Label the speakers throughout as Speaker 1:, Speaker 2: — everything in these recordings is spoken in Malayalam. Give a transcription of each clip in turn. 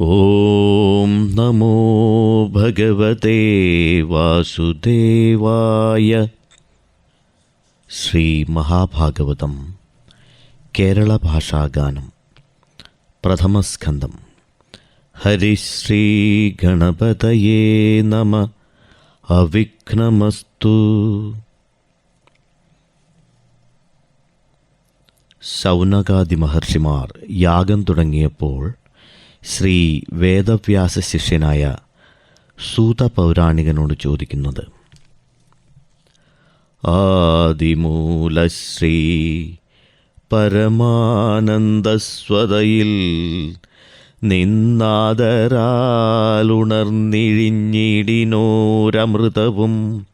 Speaker 1: ഓം നമോ ഭഗവതേ വാസുദേവായ ശ്രീ മഹാഭാഗവതം കേരള ഭാഷാഗാനം പ്രഥമസ്കന്ധം ഹരിശ്രീ ഗണപതയേ നമ അവിഘ്നമസ്തു സൗനകാദി മഹർഷിമാർ യാഗം തുടങ്ങിയപ്പോൾ ശ്രീ വേദവ്യാസ ശിഷ്യനായ സൂത പൗരാണികനോട് ചോദിക്കുന്നത്. ആദിമൂലശ്രീ പരമാനന്ദസ്വതയിൽ നിന്നാദരാലുണർന്നിഴിഞ്ഞിടിനോരമൃതവും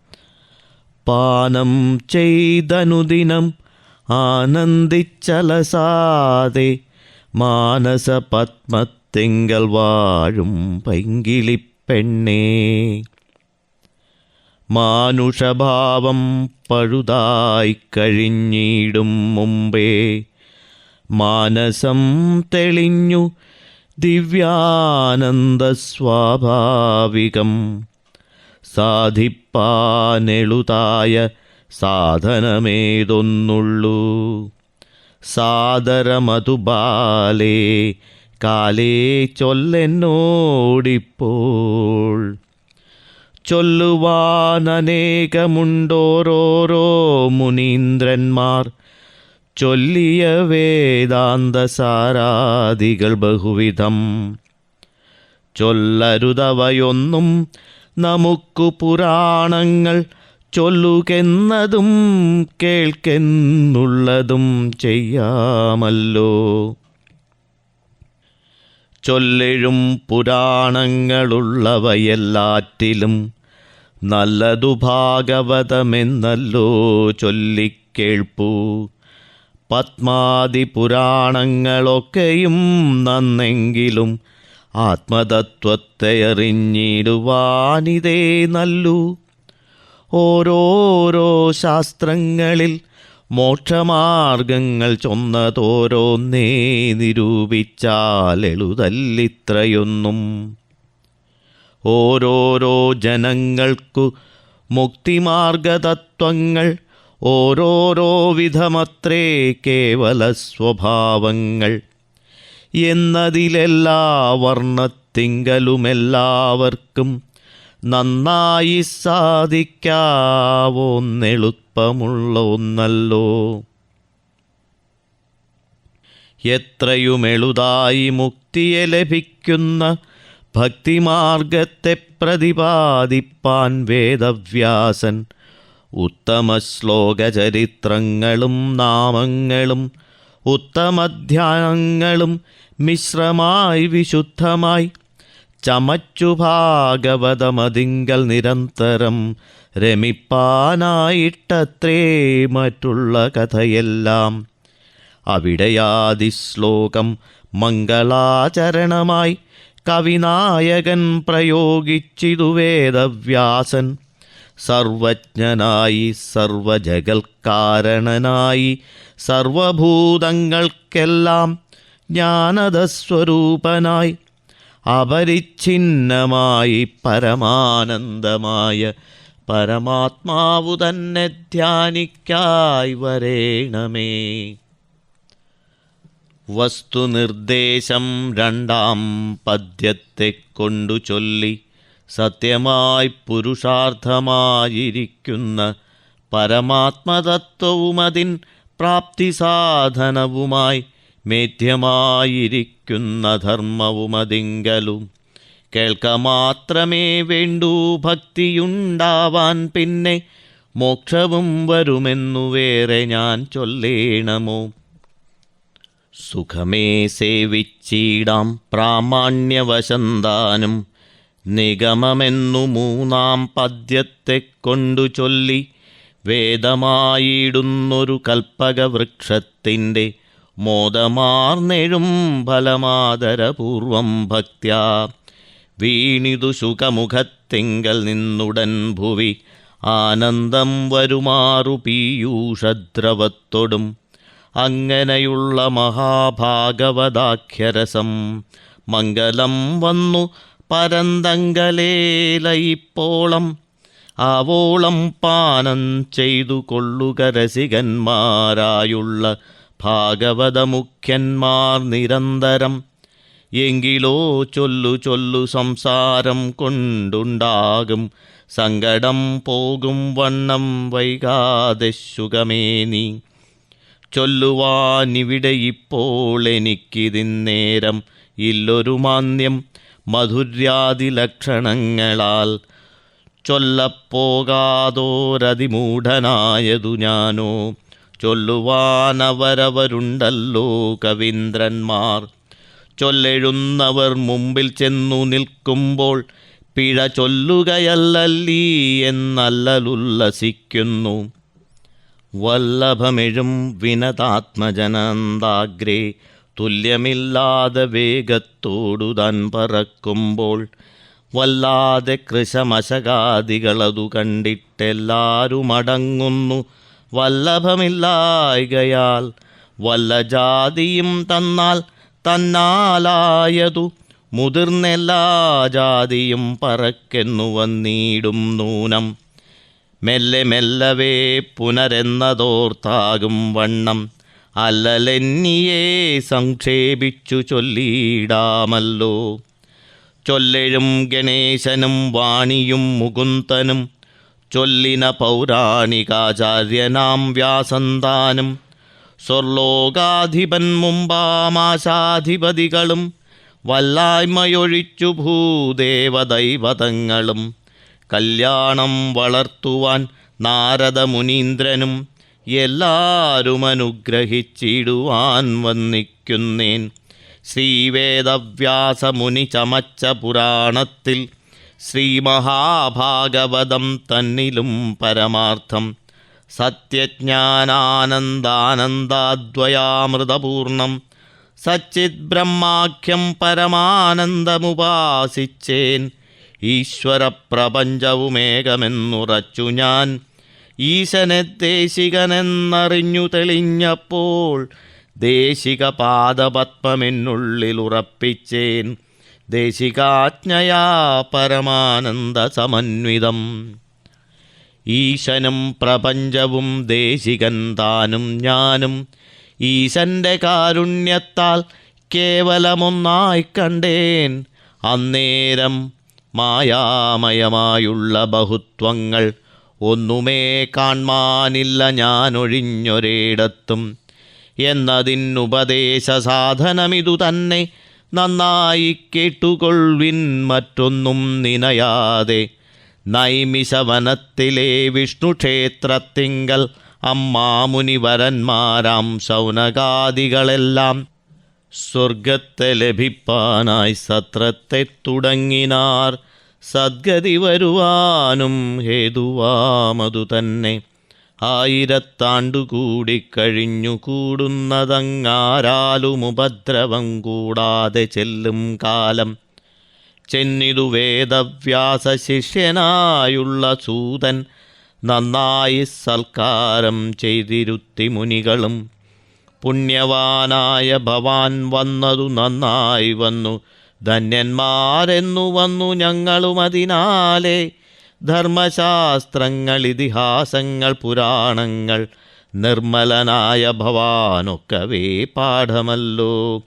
Speaker 1: പാനം ചെയ്തനുദിനം ആനന്ദിച്ചലസാതെ മാനസപത്മത്തിങ്കൽ വാഴും പൈങ്കിളിപ്പെണ്ണേ. മാനുഷഭാവം പഴുതായി കഴിഞ്ഞിടും മുമ്പേ. മാനസം തെളിഞ്ഞു ദിവ്യാനന്ദ സ്വാഭാവികം സാധിപ്പാനെളുതായ സാധനമേതൊന്നുള്ളൂ. സാദരമതുബാലേ കാലേ ചൊല്ലെന്നോടിപ്പോൾ. ചൊല്ലുവാനേകമുണ്ടോരോരോ മുനീന്ദ്രന്മാർ. ചൊല്ലിയ വേദാന്ത സാരാദികൾ ബഹുവിധം. ചൊല്ലരുതവയൊന്നും നമുക്കു പുരാണങ്ങൾ ചൊല്ലുകെന്നതും കേൾക്കെന്നുള്ളതും ചെയ്യാമല്ലോ. ചൊല്ലെഴും പുരാണങ്ങളുള്ളവയെല്ലാറ്റിലും നല്ലതു ഭാഗവതമെന്നല്ലോ ചൊല്ലിക്കേൾപ്പൂ. പത്മാതി പുരാണങ്ങളൊക്കെയും നന്നെങ്കിലും ആത്മതത്വത്തെ അറിഞ്ഞിടുവാനിതേ നല്ലു ഓരോരോ ശാസ്ത്രങ്ങളിൽ മോക്ഷമാർഗങ്ങൾ ചൊന്നതോരോന്നേ നിരൂപിച്ചാൽ എളുതല്ലിത്രയൊന്നും ഓരോരോ ജനങ്ങൾക്കു മുക്തിമാർഗതത്വങ്ങൾ ഓരോരോ വിധമത്രേ കേവല സ്വഭാവങ്ങൾ എന്നതിലെല്ലാ വർണത്തിങ്കലുമെല്ലാവർക്കും നന്നായി സാധിക്കാവോന്നെളുപ്പമുള്ള ഒന്നല്ലോ എത്രയുമെളുതായി മുക്തിയെ ലഭിക്കുന്ന ഭക്തിമാർഗത്തെ പ്രതിപാദിപ്പാൻ വേദവ്യാസൻ. ഉത്തമ ശ്ലോകചരിത്രങ്ങളും നാമങ്ങളും ഉത്തമധ്യാനങ്ങളും മിശ്രമായി വിശുദ്ധമായി ചമച്ചു ഭാഗവതമതിങ്കൽ നിരന്തരം രമിപ്പാനായിട്ടത്രേ മറ്റുള്ള കഥയെല്ലാം. അവിടെയാദിശ്ലോകം മംഗളാചരണമായി കവിനായകൻ പ്രയോഗിച്ചിതു വേദവ്യാസൻ. സർവജ്ഞനായി സർവജഗൽക്കാരണനായി സർവഭൂതങ്ങൾക്കെല്ലാം ജ്ഞാനദസ്വരൂപനായി അപരിച്ഛിന്നമായി പരമാനന്ദമായ പരമാത്മാവു തന്നെ ധ്യാനിക്കായി വരേണമേ. വസ്തുനിർദ്ദേശം രണ്ടാം പദ്യത്തെ കൊണ്ടു ചൊല്ലി സത്യമായി പുരുഷാർത്ഥമായിരിക്കുന്ന പരമാത്മതത്വവുമതിൻ പ്രാപ്തി സാധനവുമായി മേധ്യമായിരിക്കുന്ന ധർമ്മവുമതിങ്കലും. കേൾക്ക മാത്രമേ വേണ്ടൂ ഭക്തിയുണ്ടാവാൻ പിന്നെ മോക്ഷവും വരുമെന്നു വേറെ ഞാൻ ചൊല്ലേണമോ? സുഖമേ സേവിച്ചീടാം പ്രാമാണ്യവശന്താനും. നിഗമമെന്നു മൂന്നാം പദ്യത്തെ കൊണ്ടു ചൊല്ലി വേദമായിടുന്നൊരു കൽപ്പകവൃക്ഷത്തിന്റെ മോദമാർന്നെഴും ഫലമാദരപൂർവം ഭക്ത്യാ. വീണിതു സുഖമുഖത്തിങ്കൽ നിന്നുടൻ ഭുവി. ആനന്ദം വരുമാറു പീയൂഷദ്രവത്തൊടും. അങ്ങനെയുള്ള മഹാഭാഗവതാഖ്യരസം മംഗലം വന്നു പരന്തങ്കലേലയിപ്പോളം. ആവോളം പാനം ചെയ്തു കൊള്ളുക രസികന്മാരായുള്ള ഭാഗവത മുഖ്യന്മാർ നിരന്തരം എങ്കിലോ ചൊല്ലു ചൊല്ലു സംസാരം കൊണ്ടുണ്ടാകും. സങ്കടം പോകും വണ്ണം വൈകാതെ സുഖമേ നീ. ചൊല്ലുവാനിവിടെ ഇപ്പോൾ എനിക്കിതിന്നേരം ഇല്ലൊരു മാന്യം മധുര്യാദി ലക്ഷണങ്ങളാൽ ചൊല്ലപ്പോകാതോരതിമൂഢനായതു ഞാനോ ചൊല്ലുവാനവരവരുണ്ടല്ലോ കവീന്ദ്രന്മാർ. ചൊല്ലെഴുന്നവർ മുമ്പിൽ ചെന്നു നിൽക്കുമ്പോൾ പിഴ ചൊല്ലുകയല്ലല്ലീ എന്നല്ലലുല്ലസിക്കുന്നു. വല്ലഭമെഴും വിനതാത്മജനന്താഗ്രേ തുല്യമില്ലാതെ വേഗത്തോടു താൻ പറക്കുമ്പോൾ വല്ലാതെ കൃശമശകാദികളതു കണ്ടിട്ടെല്ലാരും അടങ്ങുന്നു വല്ലഭമില്ലായകയാൽ വല്ല ജാതിയും തന്നാൽ തന്നാലായതു. മുതിർന്നെല്ലാ ജാതിയും പറക്കെന്നു വന്നിടും നൂനം മെല്ലെ മെല്ലവേ പുനരെന്നതോർത്താകും വണ്ണം. അല്ലലെന്നിയെ സംക്ഷേപിച്ചു ചൊല്ലിയിടാമല്ലോ. ചൊല്ലഴും ഗണേശനും വാണിയും മുകുന്ദനും ചൊല്ലിന പൗരാണികാചാര്യനാം വ്യാസന്താനും സ്വർലോകാധിപൻ മുമ്പാമാശാധിപതികളും വല്ലായ്മയൊഴിച്ചു ഭൂദേവദൈവതങ്ങളും കല്യാണം വളർത്തുവാൻ നാരദമുനീന്ദ്രനും എല്ലാരും അനുഗ്രഹിച്ചിടുവാൻ വന്നിക്കുന്നേൻ. ശ്രീവേദവ്യാസമുനി ചമച്ച പുരാണത്തിൽ ശ്രീമഹാഭാഗവതം തന്നിലും പരമാർത്ഥം. സത്യജ്ഞാനാനന്ദാനന്ദാദ്വയാമൃതപൂർണം. സച്ചിത് ബ്രഹ്മാഖ്യം പരമാനന്ദമുപാസിച്ചേൻ. ഈശ്വരപ്രപഞ്ചവുമേകമെന്നുറച്ചു ഞാൻ. ഈശനെ ദേശികനെന്നറിഞ്ഞു തെളിഞ്ഞപ്പോൾ ദേശിക പാദപത്മമെന്നുള്ളിൽ ഉറപ്പിച്ചേൻ ദേശികാജ്ഞയാ പരമാനന്ദ സമന്വിതം ഈശനും പ്രപഞ്ചവും ദേശികൻ താനും ഞാനും ഈശന്റെ കാരുണ്യത്താൽ കേവലമൊന്നായി കണ്ടേൻ. അന്നേരം മായാമയമായുള്ള ബഹുത്വങ്ങൾ ഒന്നുമേ കാൺമാനില്ല ഞാനൊഴിഞ്ഞൊരിടത്തും. എന്നതിനുപദേശ സാധനമിതു തന്നെ നന്നായി കേട്ടുകൊള്ളിൻ മറ്റൊന്നും നിനയാതെ. നൈമിഷവനത്തിലെ വിഷ്ണുക്ഷേത്രത്തിങ്കൽ അമ്മാമുനിവരന്മാരാം ശൗനകാദികളെല്ലാം സ്വർഗത്തെ ലഭിപ്പാനായി സത്രത്തെ തുടങ്ങിനാർ. സദ്ഗതി വരുവാനും ഹേതുവാമതു തന്നെ ആയിരത്താണ്ടു കൂടിക്കഴിഞ്ഞു കൂടുന്നതങ്ങാരാലും ഉപദ്രവം കൂടാതെ ചെല്ലും കാലം. ചെന്നിതു വേദവ്യാസ ശിഷ്യനായുള്ള സൂതൻ നന്നായി സൽക്കാരം ചെയ്തിരുത്തി മുനികളും. പുണ്യവാനായ ഭവാൻ വന്നതു നന്നായി വന്നു. ധന്യന്മാരെന്നു വന്നു ഞങ്ങളും അതിനാലെ. ധർമ്മശാസ്ത്രങ്ങൾ ഇതിഹാസങ്ങൾ പുരാണങ്ങൾ നിർമ്മലനായ ഭവാനൊക്കവേ പാഠമല്ലോ.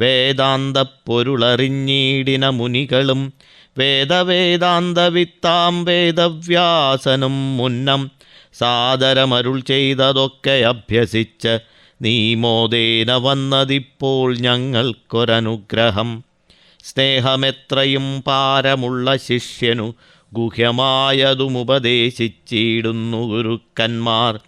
Speaker 1: വേദാന്ത പൊരുളറിഞ്ഞീടിന മുനികളും വേദവേദാന്തവിത്താം വേദവ്യാസനും മുന്നം സാദരമരുൾ ചെയ്തതൊക്കെ അഭ്യസിച്ച് നീമോദേന വന്നതിപ്പോൾ ഞങ്ങൾക്കൊരനുഗ്രഹം. സ്നേഹമെത്രയും പാരമുള്ള ശിഷ്യനു ഗുഹ്യമായതുമുപദേശിച്ചിടുന്നു ഗുരുക്കന്മാർ.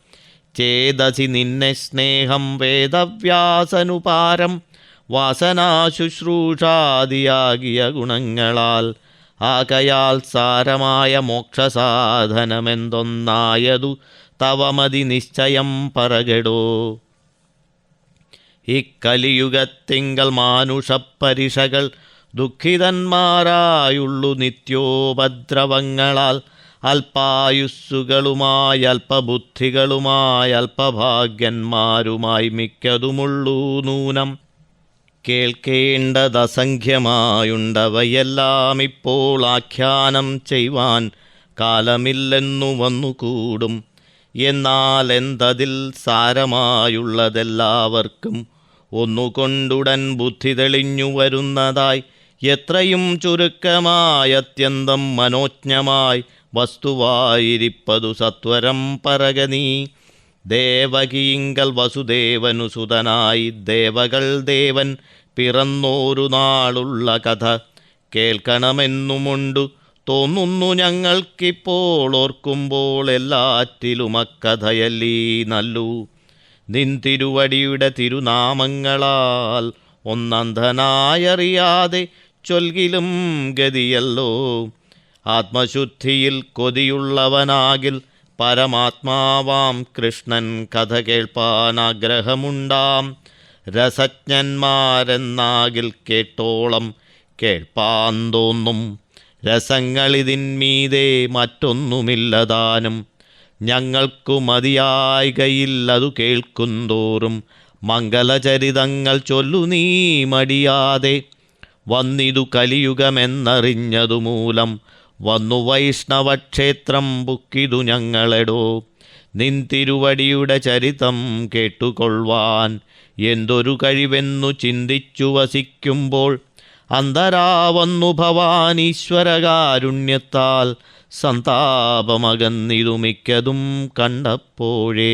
Speaker 1: ചേതസി നിന്നെ സ്നേഹം വേദവ്യാസനുപാരം വാസനാശുശ്രൂഷാദിയാകിയ ഗുണങ്ങളാൽ. ആകയാൽ സാരമായ മോക്ഷസാധനമെന്തൊന്നായതു തവമതി നിശ്ചയം പറകടോ. ഇക്കലിയുഗത്തിങ്കൽ മാനുഷപ്പരിഷകൾ ദുഃഖിതന്മാരായുള്ളു നിത്യോപദ്രവങ്ങളാൽ അല്പായുസ്സുകളുമായി അല്പബുദ്ധികളുമായി അല്പഭാഗ്യന്മാരുമായി മിക്കതുമുള്ളൂ നൂനം. കേൾക്കേണ്ടതസംഖ്യമായുണ്ടവയെല്ലാം ഇപ്പോൾ ആഖ്യാനം ചെയ്യുവാൻ കാലമില്ലെന്നു വന്നുകൂടും. എന്നാൽ എന്തതിൽ സാരമായുള്ളതെല്ലാവർക്കും ഒന്നുകൊണ്ടുടൻ ബുദ്ധി തെളിഞ്ഞു വരുന്നതായി എത്രയും ചുരുക്കമായത്യന്തം മനോജ്ഞമായി വസ്തുവായിരിപ്പതു സത്വരം പറകനീ ദേവകീങ്കൽ വസുദേവനു സുതനായി ദേവകൾ ദേവൻ പിറന്നോരു നാളുള്ള കഥ കേൾക്കണമെന്നുമുണ്ടു. തോന്നുന്നു ഞങ്ങൾക്കിപ്പോൾ ഓർക്കുമ്പോൾ എല്ലാറ്റിലും അക്കഥയല്ലീ നല്ലു. നിൻതിരുവടിയുടെ തിരുനാമങ്ങളാൽ ഒന്നന്ധനായറിയാതെ ചൊൽകിലും ഗതിയല്ലോ. ആത്മശുദ്ധിയിൽ കൊതിയുള്ളവനാകിൽ പരമാത്മാവാം കൃഷ്ണൻ കഥ കേൾപ്പാൻ ആഗ്രഹമുണ്ടാം. രസജ്ഞന്മാരെന്നാകിൽ കേട്ടോളം കേൾപ്പാൻ തോന്നും. രസങ്ങളിതിന്മീതെ മറ്റൊന്നുമില്ലതാനും ഞങ്ങൾക്കു മതിയായികയില്ലതു കേൾക്കുന്തോറും മംഗലചരിതങ്ങൾ ചൊല്ലു നീ മടിയാതെ. വന്നിതു കലിയുഗമെന്നറിഞ്ഞതു മൂലം വന്നു വൈഷ്ണവക്ഷേത്രം ബുക്കിതു ഞങ്ങളെടോ. നിൻ തിരുവടിയുടെ ചരിതം കേട്ടുകൊള്ളുവാൻ എന്തൊരു കഴിവെന്നു ചിന്തിച്ചു വസിക്കുമ്പോൾ അന്തരാവന്നു ഭവാൻ ഭവാനീശ്വരകാരുണ്യത്താൽ സന്താപമകന്നിതു മിക്കതും കണ്ടപ്പോഴേ.